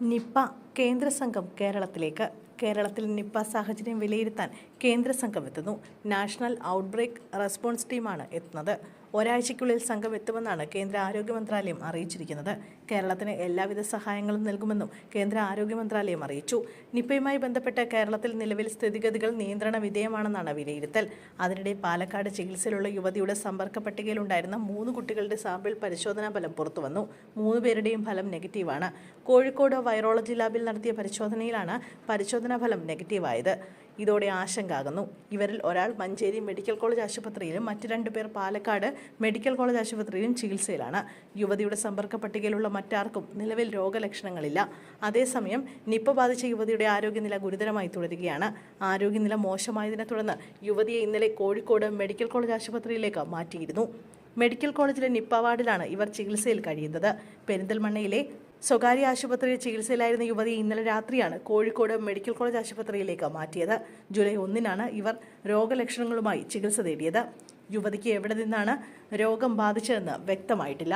Nipah കേന്ദ്ര സംഘം കേരളത്തിലേക്ക്. കേരളത്തിൽ നിപ്പ സാഹചര്യം വിലയിരുത്താൻ കേന്ദ്ര സംഘം എത്തുന്നു. നാഷണൽ ഔട്ട്ബ്രേക്ക് റെസ്പോൺസ് ടീമാണ് എത്തുന്നത്. ഒരാഴ്ചയ്ക്കുള്ളിൽ സംഘം എത്തുമെന്നാണ് കേന്ദ്ര ആരോഗ്യ മന്ത്രാലയം അറിയിച്ചിരിക്കുന്നത്. കേരളത്തിന് എല്ലാവിധ സഹായങ്ങളും നൽകുമെന്നും കേന്ദ്ര ആരോഗ്യ മന്ത്രാലയം അറിയിച്ചു. നിപ്പയുമായി ബന്ധപ്പെട്ട് കേരളത്തിൽ നിലവിൽ സ്ഥിതിഗതികൾ നിയന്ത്രണ വിധേയമാണെന്നാണ് വിലയിരുത്തൽ. അതിനിടെ പാലക്കാട് ചികിത്സയിലുള്ള യുവതിയുടെ സമ്പർക്ക പട്ടികയിലുണ്ടായിരുന്ന മൂന്ന് കുട്ടികളുടെ സാമ്പിൾ പരിശോധനാ ഫലം പുറത്തുവന്നു. മൂന്ന് പേരുടെയും ഫലം നെഗറ്റീവാണ്. കോഴിക്കോട് വൈറോളജി ലാബിൽ നടത്തിയ പരിശോധനയിലാണ് പരിശോധനാ ഫലം നെഗറ്റീവായത്. ഇതോടെ ആശങ്കാകുന്നു. ഇവരിൽ ഒരാൾ മഞ്ചേരി മെഡിക്കൽ കോളേജ് ആശുപത്രിയിലും മറ്റു രണ്ടു പേർ പാലക്കാട് മെഡിക്കൽ കോളേജ് ആശുപത്രിയിലും ചികിത്സയിലാണ്. യുവതിയുടെ സമ്പർക്ക പട്ടികയിലുള്ള മറ്റാർക്കും നിലവിൽ രോഗലക്ഷണങ്ങളില്ല. അതേസമയം നിപ്പ ബാധിച്ച യുവതിയുടെ ആരോഗ്യനില ഗുരുതരമായി തുടരുകയാണ്. ആരോഗ്യനില മോശമായതിനെ തുടർന്ന് യുവതിയെ ഇന്നലെ കോഴിക്കോട് മെഡിക്കൽ കോളേജ് ആശുപത്രിയിലേക്ക് മാറ്റിയിരുന്നു. മെഡിക്കൽ കോളേജിലെ നിപ്പ വാർഡിലാണ് ഇവർ ചികിത്സയിൽ കഴിയുന്നത്. പെരിന്തൽമണ്ണയിലെ സ്വകാര്യ ആശുപത്രിയിൽ ചികിത്സയിലായിരുന്ന യുവതി ഇന്നലെ രാത്രിയാണ് കോഴിക്കോട് മെഡിക്കൽ കോളേജ് ആശുപത്രിയിലേക്ക് മാറ്റിയത്. ജൂലൈ ഒന്നിനാണ് ഇവർ രോഗലക്ഷണങ്ങളുമായി ചികിത്സ തേടിയത് യുവതിക്ക് എവിടെ നിന്നാണ് രോഗം ബാധിച്ചതെന്ന് വ്യക്തമായിട്ടില്ല.